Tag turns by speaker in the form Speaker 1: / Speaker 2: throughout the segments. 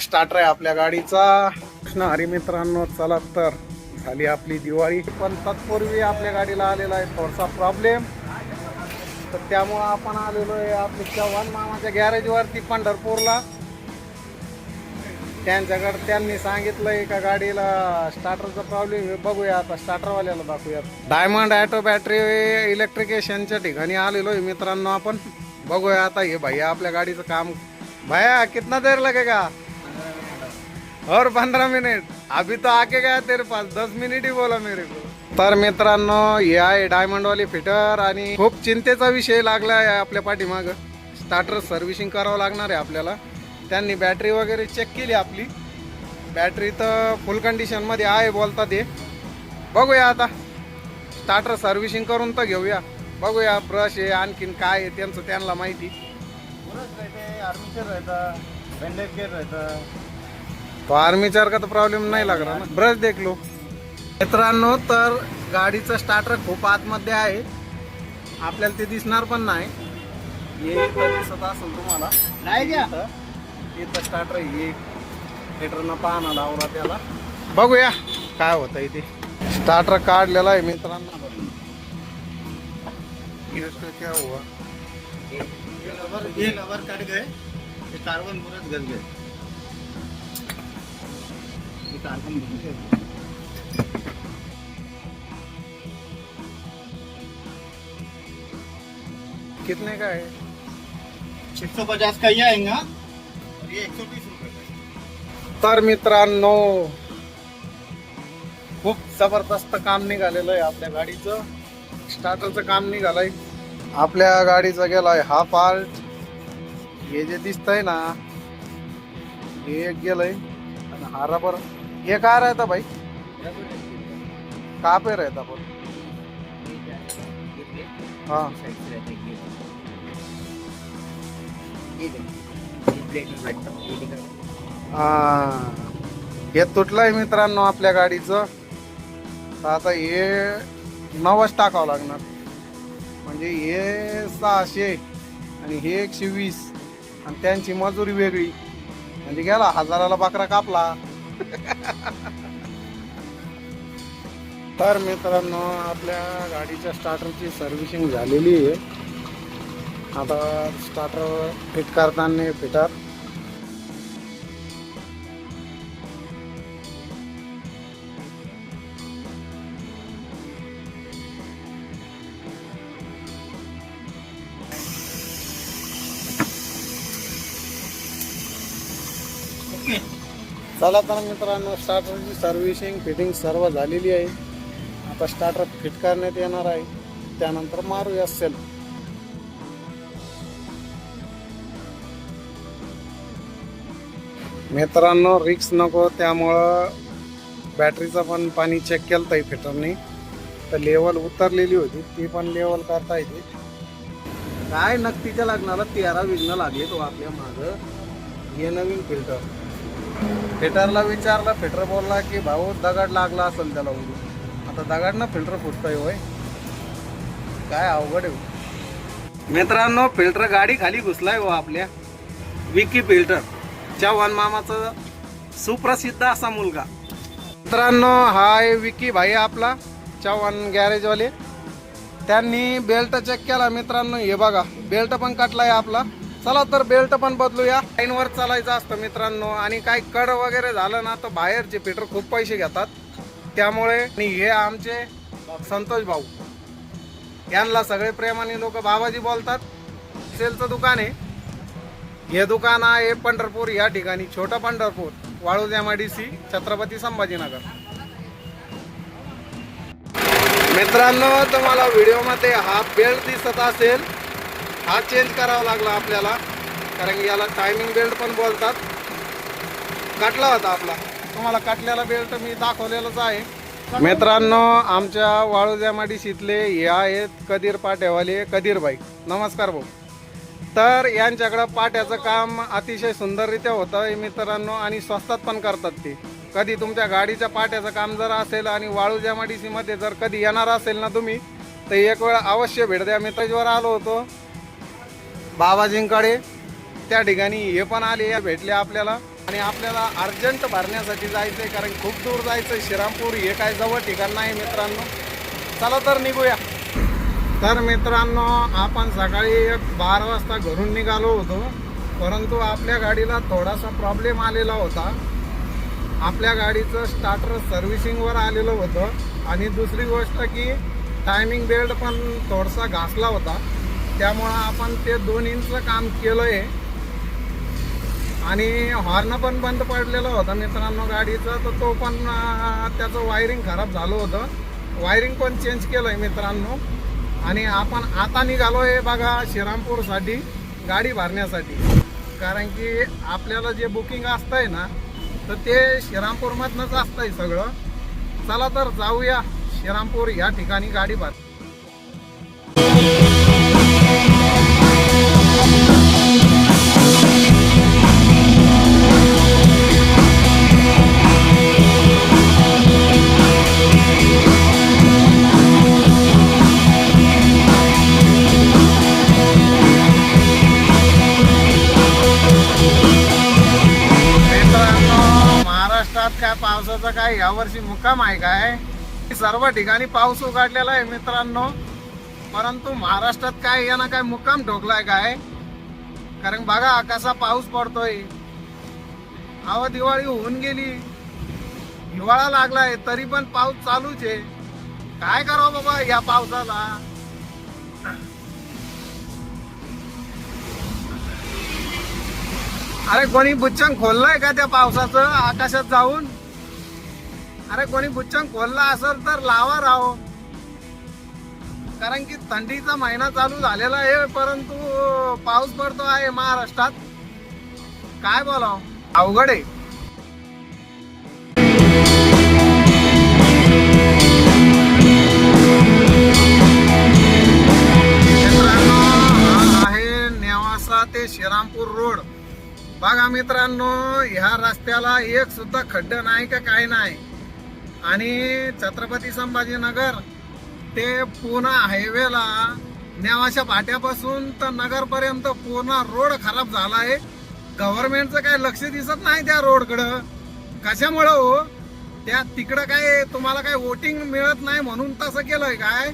Speaker 1: Starter आहे आपल्या गाडीचा. कृष्ण हरी मित्रांनो चला तर. झाली आपली दिवाळी. पण तत्पूर्वी आपल्या गाडीला आलेला आहे थोडासा प्रॉब्लेम तर त्यामुळं आपण आलेलो आहे आपली चव्हाण मामाच्या गॅरेजवरती पंढरपूरला. त्यांच्याकडे त्यांनी सांगितलंय का गाडीला स्टार्टरचा प्रॉब्लेम आहे. बघूया आता स्टार्टरवाल्याला दाखवूयात. डायमंड ॲटो बॅटरी इलेक्ट्रिकेशनच्या ठिकाणी आलेलो आहे मित्रांनो आपण. बघूया आता हे भैया आपल्या गाडीचं काम. भैया कितना देर लगेगा? और पंधरा मिनिट। अभी तो आके गया तेरे पास। दस मिनिट ही बोला मेरे को। तर मित्रांनो हे आहे डायमंडवाली फिटर आणि खूप चिंतेचा विषय लागला आहे आपल्या पाठीमाग. स्टार्टर सर्व्हिसिंग करावं लागणार आहे आपल्याला. त्यांनी बॅटरी वगैरे चेक केली आपली. बॅटरी तर फुल कंडिशनमध्ये आहे बोलता ते बघूया आता. स्टार्टर सर्व्हिसिंग करून तर घेऊया. बघूया ब्रश आहे आणखीन काय आहे त्यांचं त्यांना माहिती.
Speaker 2: आर्मिचर राहतं बैंडेज गेयर
Speaker 1: तो आर्मीचार का तर प्रॉब्लेम नाही लागला ना. ब्रश देख लो. मित्रांनो तर गाडीचं स्टार्टर खूप आतमध्ये आहे. आपल्याला ते दिसणार पण नाही. हे दिसत असेल तुम्हाला.
Speaker 2: नाही
Speaker 1: इथं- स्टार्टर हे थिएटरनं पाहणं लावला त्याला. बघूया काय होतं इथे स्टार्टर काढलेला आहे मित्रांनो. क्या हुआ?
Speaker 2: ये लवर ये लवर कट गए ये कार्बन पूरा गल गए
Speaker 1: कितने का है?
Speaker 2: एक सौ पचास का ये आएगा और ये एक सौ रुपये
Speaker 1: तर मित्रांनो खूप जबरदस्त काम निघालेलं आहे आपल्या गाडीचं. स्टार्टरचं काम निघालंय. आपल्या गाडीचा गेलाय हा पार्ट हे जे दिसतंय ना हे एक गेलंय. आणि हा रबर हे काय रहता भाई? का पे रहता बोल? हाँ। हा. हे तुटलंय मित्रांनो आपल्या गाडीचं. तर आता हे नवच टाकावं लागणार. म्हणजे हे सहाशे आणि हे एकशे वीस. आणि त्यांची मजुरी वेगळी. म्हणजे गेला हजाराला बकरा कापला. तर मित्रांनो आपल्या गाडीच्या स्टार्टरची सर्व्हिसिंग झालेली आहे. आता स्टार्टर फिट करताना फिटर चला तर मित्रांनो स्टार्टरची म्हणजे सर्व्हिसिंग फिटिंग सर्व झालेली आहे. आता स्टार्टर फिट करण्यात येणार आहे. त्यानंतर मारूया सेल मित्रांनो रिक्स नको त्यामुळं बॅटरीचं पण पाणी चेक केलं आहे फिटरनी तर लेवल उतरलेली होती ती पण लेवल करता येते. काय नक्कीच्या लग्नाला तेरा विघ्न लागले तो हो आपल्या मागं. हे नवीन फिल्टर फिटरला विचारलं फिटर बोलला की भाऊ दगड लागला असेल त्याला उडून. आता दगड ना फिल्टर फुटतोय होय. काय अवघड आहे हो. मित्रांनो फिल्टर गाडी खाली घुसलाय हो आपल्या. विकी फिल्टर. चव्हाण मामाचं सुप्रसिद्ध असा मुलगा. मित्रांनो हा आहे विकी भाई आपला चव्हाण गॅरेजवाले त्यांनी बेल्ट चेक केला मित्रांनो हे बघा. बेल्ट पण कटलाय आपला. चला तर बेल्ट पण बदलूया. लाईनवर चालायचं असतं मित्रांनो. आणि काही कड वगैरे झालं ना तर बाहेरचे फिटर खूप पैसे घेतात त्यामुळे आणि हे आमचे संतोष भाऊ. यांना सगळे प्रेमाने लोक बाबाजी बोलतात. सेलचं दुकान आहे. हे दुकान आहे पंढरपूर या ठिकाणी छोटं Pandharpur Waluj M I D C Chhatrapati Sambhajinagar. मित्रांनो तुम्हाला व्हिडिओमध्ये हा बेल्ट दिसत असेल. हा चेंज करावा लागला आपल्याला. कारण की याला टायमिंग बेल्ट पण बोलतात. काटला होता आपला. तुम्हाला काटलेला बेल्ट मी दाखवलेलाच आहे. मित्रांनो आमच्या वाळूजामाडी एम आय हे आहेत कदीर पाट्यावाले कदीरबाई. नमस्कार भाऊ. तर यांच्याकडं पाट्याचं काम अतिशय सुंदररित्या होतं मित्रांनो आणि स्वस्तात पण करतात ते. कधी तुमच्या गाडीच्या पाट्याचं काम जर असेल आणि वाळूजामाडीसीमध्ये जर कधी येणार असेल ना तुम्ही तर एक वेळ अवश्य भेट द्या. मित्राजवर आलो होतो. बाबाजींकडे. त्या ठिकाणी हे पण आले भेटले आपल्याला. आणि आपल्याला अर्जंट भरण्यासाठी जायचं आहे कारण खूप दूर जायचं आहे श्रीरामपूर हे काय जवळ ठिकाण नाही मित्रांनो. चला तर निघूया. तर मित्रांनो आपण सकाळी एक बारा वाजता घरून निघालो होतो. परंतु आपल्या गाडीला थोडासा प्रॉब्लेम आलेला होता. आपल्या गाडीचं स्टार्टर सर्व्हिसिंगवर आलेलं होतं. आणि दुसरी गोष्ट की टायमिंग बेल्ट पण थोडासा घासला होता. त्यामुळं आपण ते दोन इंच काम केलं आहे आणि हॉर्न पण बंद पडलेलं होतं मित्रांनो गाडीचं तर तो पण त्याचं वायरिंग खराब झालं होतं. वायरिंग पण चेंज केलं आहे मित्रांनो. आणि आपण आता निघालो आहे बघा श्रीरामपूरसाठी गाडी भरण्यासाठी. कारण की आपल्याला जे बुकिंग असतंय ना तर ते श्रीरामपूरमधनंच असतंय सगळं. चला तर जाऊया श्रीरामपूर या ठिकाणी गाडी भर पावसाचा काय यावर्षी मुक्काम आहे काय? सर्व ठिकाणी पाऊस उघडलेला आहे मित्रांनो. परंतु महाराष्ट्रात काय यानं काय मुक्काम ठोकलाय काय? कारण बघा कसा पाऊस पडतोय. अहो दिवाळी होऊन गेली. हिवाळा लागलाय तरी पण पाऊस चालूच आहे. काय करावं बाबा या पावसाला? अरे कोणी बुच्चंग खोललाय का त्या पावसाचं? आकाशात जाऊन? अरे कोणी बुच्चंग खोलला असेल तर लावा राहो कारण की थंडीचा महिना चालू झालेला आहे परंतु पाऊस पडतो आहे महाराष्ट्रात. काय बोलाव? अवघड आहे. मित्रांनो आहे नेवासा ते श्रीरामपूर रोड. बघा मित्रांनो ह्या रस्त्याला एक सुद्धा खड्ड नाही का काय नाही? आणि छत्रपती संभाजीनगर ते पुणे हायवेला नेवाशा भाट्यापासून तर नगरपर्यंत पूर्ण रोड खराब झाला आहे. गव्हर्नमेंटचं काय लक्ष दिसत नाही त्या रोडकडं? कशामुळं हो? त्या तिकडं काय तुम्हाला काय वोटिंग मिळत नाही म्हणून तसं केलंय काय?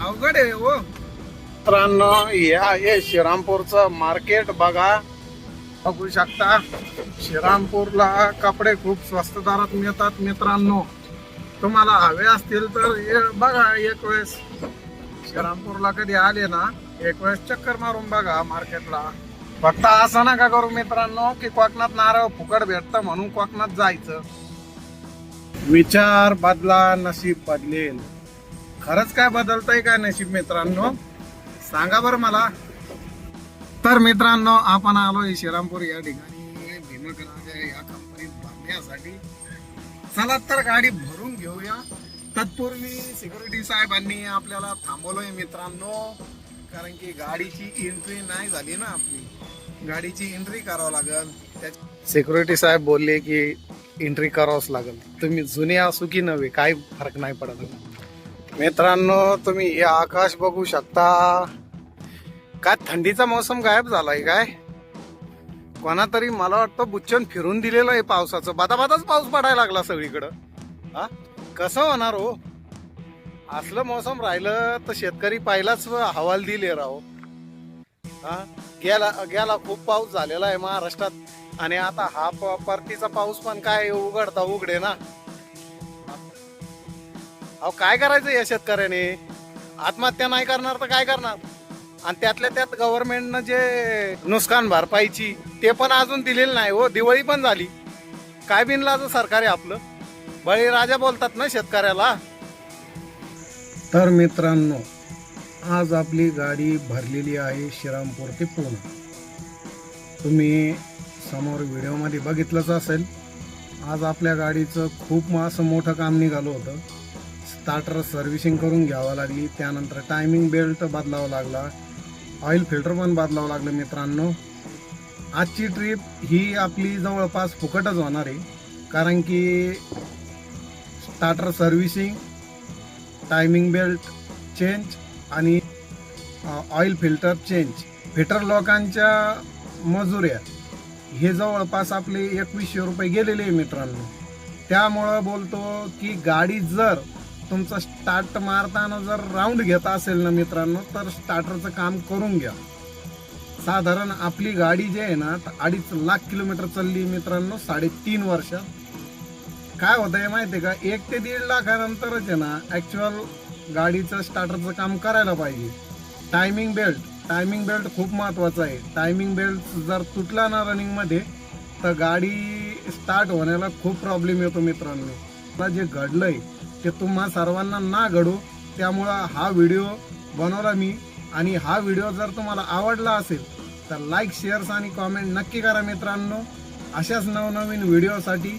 Speaker 1: अवघड आहे हो. मित्रांनो हे श्रीरामपूरचं मार्केट बघा बघू शकता. श्रीरामपूरला कपडे खूप स्वस्त दरात मिळतात मित्रांनो. तुम्हाला हवे असतील तर बघा एक वेळेस. श्रीरामपूरला कधी आले ना एक वेळेस चक्कर मारून बघा मार्केटला. फक्त असं नका करू मित्रांनो की कोकणात नारळ फुकट भेटतं म्हणून कोकणात जायचं. विचार बदला नशीब बदलेल. खरंच काय बदलतंय काय नशीब मित्रांनो? सांगा बरं मला. तर मित्रांनो आपण आलो श्रीरामपूर या ठिकाणी. भीमक राजा या कंपनीत बांधण्यासाठी. चला तर गाडी भरून घेऊया. तत्पूर्वी सिक्युरिटी साहेबांनी आपल्याला थांबवलोय मित्रांनो कारण की गाडीची एंट्री नाही झाली ना आपली. गाडीची एंट्री करावं लागल. सिक्युरिटी साहेब बोलले की एंट्री करावंच लागेल. तुम्ही जुने असू की नव्हे काही फरक नाही पडत. मित्रांनो तुम्ही हे आकाश बघू शकता. काय थंडीचा मौसम गायब झालाय काय? कोणा तरी मला वाटतं बुच्चन फिरून दिलेलं आहे पावसाचं. बादाबादाच पाऊस पडायला लागला सगळीकडं. हा? कसं होणार हो? असलं मौसम राहिलं तर शेतकरी पाहिलाच हवाल दिले राहो हा? गेला गेला खूप पाऊस झालेला आहे महाराष्ट्रात. आणि आता हा परतीचा पाऊस पण काय उघडता उघडे ना. अहो काय करायचं या शेतकऱ्याने? आत्महत्या नाही करणार तर काय करणार? आणि त्यातल्या त्यात गव्हर्नमेंटनं जे नुकसान भरपाईची ते पण अजून दिलेलं नाही हो. दिवाळी पण झाली. काय बिनलाचं सरकार आहे आपलं? बळीराजा बोलतात ना शेतकऱ्याला. तर मित्रांनो आज आपली गाडी भरलेली आहे श्रीरामपूर ते पुणे. तुम्ही समोर व्हिडिओमध्ये बघितलंच असेल आज आपल्या गाडीचं खूप असं मोठं काम निघालं होतं. स्टार्टर सर्व्हिसिंग करून घ्यावं लागली त्यानंतर टायमिंग बेल्ट बदलावा लागला. ऑइल फिल्टर पण बदलावं लागलं मित्रांनो. आजची ट्रिप ही आपली जवळपास फुकटच होणार आहे. कारण की starter servicing timing belt change आणि ऑइल फिल्टर चेंज फिटर लोकांच्या मजुऱ्या हे जवळपास आपले एकवीसशे रुपये गेलेले आहे मित्रांनो. त्यामुळं बोलतो की गाडी जर तुमचं स्टार्ट मारताना जर राऊंड घेत असेल ना मित्रांनो तर स्टार्टरचं काम करून घ्या. साधारण आपली गाडी जी आहे ना अडीच लाख किलोमीटर चालली मित्रांनो साडेतीन वर्षात. काय होतं आहे माहिती आहे का? एक ते दीड लाखानंतरच आहे ना ॲक्च्युअल गाडीचं स्टार्टरचं काम करायला पाहिजे. टायमिंग बेल्ट टायमिंग बेल्ट खूप महत्त्वाचं आहे. टायमिंग बेल्ट जर तुटला ना रनिंगमध्ये तर गाडी स्टार्ट होण्याला खूप प्रॉब्लेम येतो मित्रांनो. मला जे आहे ते तुम्हा सर्वांना ना घडू. त्यामुळं हा व्हिडिओ बनवला मी. आणि हा व्हिडिओ जर तुम्हाला आवडला असेल तर लाईक शेअर्स आणि कॉमेंट नक्की करा मित्रांनो. अशाच नवनवीन व्हिडिओसाठी